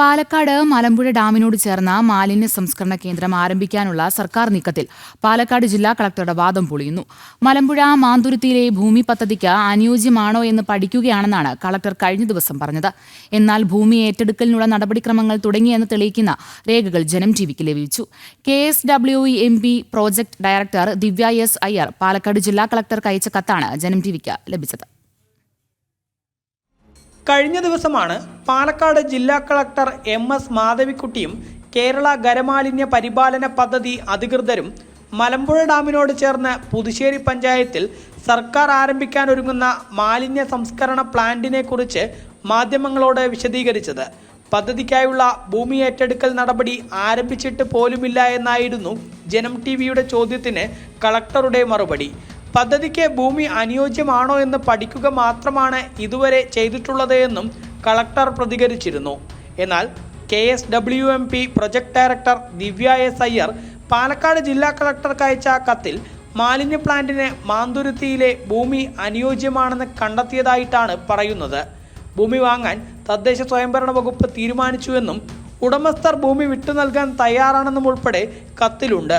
പാലക്കാട് മലമ്പുഴ ഡാമിനോട് ചേർന്ന മാലിന്യ സംസ്കരണ കേന്ദ്രം ആരംഭിക്കാനുള്ള സർക്കാർ നീക്കത്തിൽ പാലക്കാട് ജില്ലാ കളക്ടറുടെ വാദം പൊളിയുന്നു. മലമ്പുഴ മാന്തുരുത്തിയിലെ ഭൂമി പദ്ധതിക്ക് അനുയോജ്യമാണോ എന്ന് പഠിക്കുകയാണെന്നാണ് കളക്ടർ കഴിഞ്ഞ ദിവസം പറഞ്ഞത്. എന്നാൽ ഭൂമി ഏറ്റെടുക്കലിനുള്ള നടപടിക്രമങ്ങൾ തുടങ്ങിയെന്ന് തെളിയിക്കുന്ന രേഖകൾ ജനം ടിവിക്ക് ലഭിച്ചു. K S W M P project director Divya S Iyer Palakkad ജില്ലാ കളക്ടർക്ക് അയച്ച കത്താണ് ജനം ടിവിക്ക് ലഭിച്ചത്. കഴിഞ്ഞ ദിവസമാണ് പാലക്കാട് ജില്ലാ കളക്ടർ എം എസ് മാധവിക്കുട്ടിയും കേരള ഖരമാലിന്യ പരിപാലന പദ്ധതി അധികൃതരും മലമ്പുഴ ഡാമിനോട് ചേർന്ന് പുതുശ്ശേരി പഞ്ചായത്തിൽ സർക്കാർ ആരംഭിക്കാൻ ഒരുങ്ങുന്ന മാലിന്യ സംസ്കരണ പ്ലാന്റിനെ കുറിച്ച് മാധ്യമങ്ങളോട് വിശദീകരിച്ചത്. പദ്ധതിക്കായുള്ള ഭൂമി ഏറ്റെടുക്കൽ നടപടി ആരംഭിച്ചിട്ട് പോലുമില്ല എന്നായിരുന്നു ജനം ടി വിയുടെ ചോദ്യത്തിന് കളക്ടറുടെ മറുപടി. പദ്ധതിക്ക് ഭൂമി അനുയോജ്യമാണോ എന്ന് പഠിക്കുക മാത്രമാണ് ഇതുവരെ ചെയ്തിട്ടുള്ളത് എന്നും കളക്ടർ പ്രതികരിച്ചിരുന്നു. എന്നാൽ K S W M P project director Divya S Iyer Palakkad ജില്ലാ കളക്ടർക്ക് അയച്ച കത്തിൽ മാലിന്യ പ്ലാന്റിന് മാന്തുരുത്തിയിലെ ഭൂമി അനുയോജ്യമാണെന്ന് കണ്ടെത്തിയതായിട്ടാണ് പറയുന്നത്. ഭൂമി വാങ്ങാൻ തദ്ദേശ സ്വയംഭരണ വകുപ്പ് തീരുമാനിച്ചുവെന്നും ഉടമസ്ഥർ ഭൂമി വിട്ടു നൽകാൻ തയ്യാറാണെന്നും ഉൾപ്പെടെ കത്തിലുണ്ട്.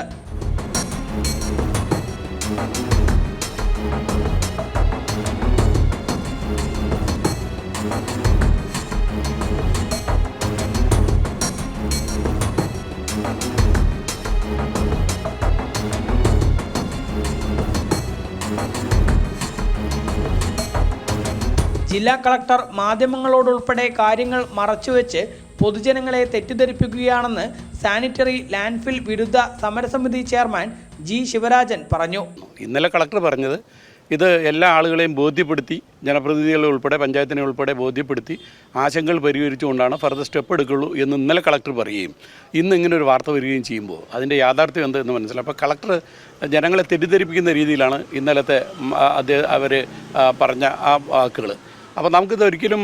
ജില്ലാ കളക്ടർ മാധ്യമങ്ങളോടുൾപ്പെടെ കാര്യങ്ങൾ മറച്ചുവെച്ച് പൊതുജനങ്ങളെ തെറ്റിദ്ധരിപ്പിക്കുകയാണെന്ന് സാനിറ്ററി ലാൻഡ്ഫിൽ വിരുദ്ധ സമരസമിതി ചെയർമാൻ ജി ശിവരാജൻ പറഞ്ഞു. ഇന്നലെ കളക്ടർ പറഞ്ഞത് ഇത് എല്ലാ ആളുകളെയും ബോധ്യപ്പെടുത്തി ജനപ്രതിനിധികളെ ഉൾപ്പെടെ പഞ്ചായത്തിനെ ഉൾപ്പെടെ ബോധ്യപ്പെടുത്തി ആശങ്കകൾ പരിഹരിച്ചുകൊണ്ടാണ് ഫർദർ സ്റ്റെപ്പ് എടുക്കുള്ളൂ എന്ന് ഇന്നലെ കളക്ടർ പറയുകയും ഇന്ന് ഇങ്ങനെ ഒരു വാർത്ത വരികയും ചെയ്യുമ്പോൾ. അതിന്റെ യാഥാർത്ഥ്യം എന്ത് എന്ന് മനസ്സിലായി. അപ്പോൾ കളക്ടർ ജനങ്ങളെ തെറ്റിദ്ധരിപ്പിക്കുന്ന രീതിയിലാണ് ഇന്നലത്തെ അദ്ദേഹം അവർ പറഞ്ഞ ആ വാക്കുകൾ. അപ്പോൾ നമുക്കിത് ഒരിക്കലും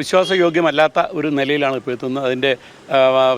വിശ്വാസയോഗ്യമല്ലാത്ത ഒരു നിലയിലാണ് ഇപ്പോൾ എത്തുന്നത്. അതിന്റെ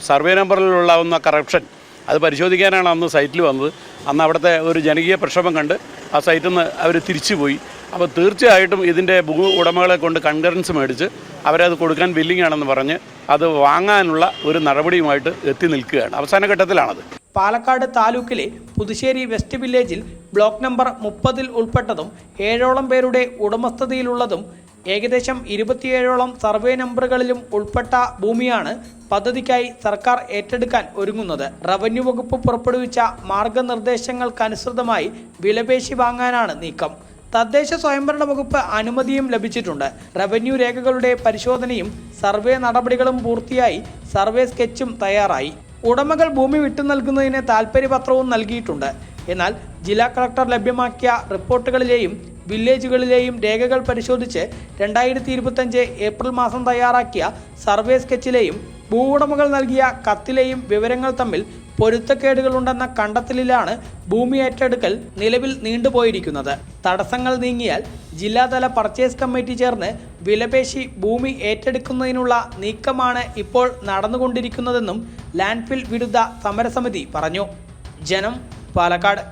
സർവേ നമ്പറിലുള്ളാവുന്ന കറപ്ഷൻ അത് പരിശോധിക്കാനാണ് അന്ന് സൈറ്റിൽ വന്നത്. അന്ന് അവിടുത്തെ ഒരു ജനകീയ പ്രക്ഷോഭം കണ്ട് ആ സൈറ്റിൽ നിന്ന് അവർ തിരിച്ചുപോയി. അപ്പോൾ തീർച്ചയായിട്ടും ഇതിന്റെ ഭൂ ഉടമകളെ കൊണ്ട് കൺകറൻസ് മേടിച്ച് അവരത് കൊടുക്കാൻ ബില്ലിംഗ് ആണെന്ന് പറഞ്ഞ് അത് വാങ്ങാനുള്ള ഒരു നടപടിയുമായിട്ട് എത്തി നിൽക്കുകയാണ്. അവസാന ഘട്ടത്തിലാണത്. പാലക്കാട് താലൂക്കിലെ പുതുശ്ശേരി വെസ്റ്റ് വില്ലേജിൽ ബ്ലോക്ക് നമ്പർ മുപ്പതിൽ ഉൾപ്പെട്ടതും ഏഴോളം പേരുടെ ഉടമസ്ഥതയിലുള്ളതും ഏകദേശം ഇരുപത്തിയേഴോളം സർവേ നമ്പറുകളിലും ഉൾപ്പെട്ട ഭൂമിയാണ് പദ്ധതിക്കായി സർക്കാർ ഏറ്റെടുക്കാൻ ഒരുങ്ങുന്നത്. റവന്യൂ വകുപ്പ് പുറപ്പെടുവിച്ച മാർഗനിർദ്ദേശങ്ങൾക്കനുസൃതമായി വിലപേശി വാങ്ങാനാണ് നീക്കം. തദ്ദേശ സ്വയംഭരണ വകുപ്പ് അനുമതിയും ലഭിച്ചിട്ടുണ്ട്. റവന്യൂ രേഖകളുടെ പരിശോധനയും സർവേ നടപടികളും പൂർത്തിയായി സർവേ സ്കെച്ചും തയ്യാറായി. ഉടമകൾ ഭൂമി വിട്ടു നൽകുന്നതിന് താൽപ്പര്യപത്രവും നൽകിയിട്ടുണ്ട്. എന്നാൽ ജില്ലാ കളക്ടർ ലഭ്യമാക്കിയ റിപ്പോർട്ടുകളിലെയും വില്ലേജുകളിലെയും രേഖകൾ പരിശോധിച്ച് രണ്ടായിരത്തി ഇരുപത്തഞ്ച് ഏപ്രിൽ മാസം തയ്യാറാക്കിയ സർവേ സ്കെച്ചിലെയും ഭൂവുടമകൾ നൽകിയ കത്തിലെയും വിവരങ്ങൾ തമ്മിൽ പൊരുത്തക്കേടുകളുണ്ടെന്ന കണ്ടെത്തലിലാണ് ഭൂമി ഏറ്റെടുക്കൽ നിലവിൽ നീണ്ടുപോയിരിക്കുന്നത്. തടസ്സങ്ങൾ നീങ്ങിയാൽ ജില്ലാതല പർച്ചേസ് കമ്മിറ്റി ചേർന്ന് വിലപേശി ഭൂമി ഏറ്റെടുക്കുന്നതിനുള്ള നീക്കമാണ് ഇപ്പോൾ നടന്നുകൊണ്ടിരിക്കുന്നതെന്നും ലാൻഡ്ഫിൽ വിരുദ്ധ സമരസമിതി പറഞ്ഞു. ജനം പാലക്കാട്.